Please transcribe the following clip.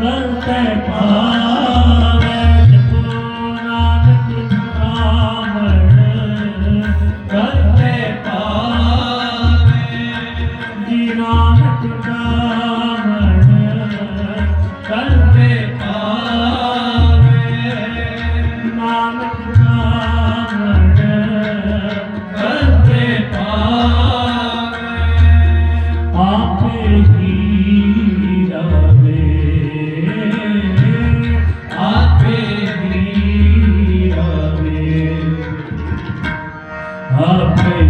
करते पा Hallelujah.